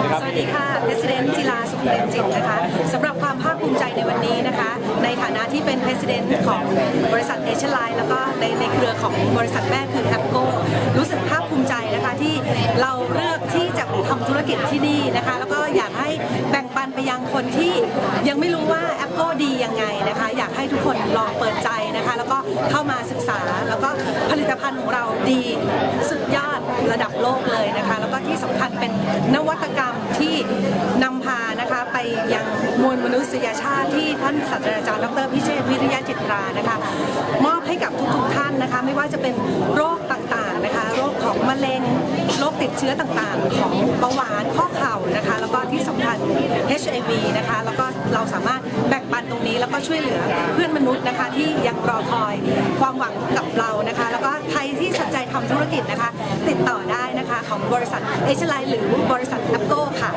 สวัสดีค่ะ President จิราสุขเปรมจิตนะคะสำหรับความภาคภูมิใจในวันนี้นะคะ ในฐานะที่เป็น President ของบริษัทเอเชียไลน์แล้วก็ในในเครือของบริษัทแม่คือแอปโกรู้สึกภาคภูมิใจนะคะที่เราเลือกที่จะทำธุรกิจที่นี่นะคะ แล้วก็อยากให้แบ่งปันไปยังคนที่ยังไม่รู้ว่าแอปโกดียังไงนะคะ อยากให้ทุกคนลองเปิดใจนะคะ แล้วก็เข้ามาศึกษาแล้วก็ผลิตภัณฑ์ของเราดีสุดยอดระดับโล กเลยนะคะ แล้วก็ที่สำคัญเป็นนวัตกรรมที่นำพานะคะไปยังมวลมนุษยชาติที่ท่านศาสตราจารย์ดรพิเชษฐ์วิริยะจิตรานะคะ มอบให้กับทุกๆท่านนะคะ ไม่ว่าจะเป็นโรคต่างๆนะคะ โรคของมะเร็งโรคติดเชื้อต่างๆ ของเบาหวานข้อเข่านะคะ แล้วก็ที่สำคัญ HIV นะคะ แล้วก็เราสามารถแบ่งปันตรงนี้แล้วก็ช่วยเหลือเพื่อนมนุษย์นะคะที่ยังรอคอยความหวังกับเรานะคะ แล้วก็ใครที่สนใจทำธุรกิจนะคะ ติดต่อ ของบริษัทเอชไลน์หรือบริษัทแอปโก้ค่ะ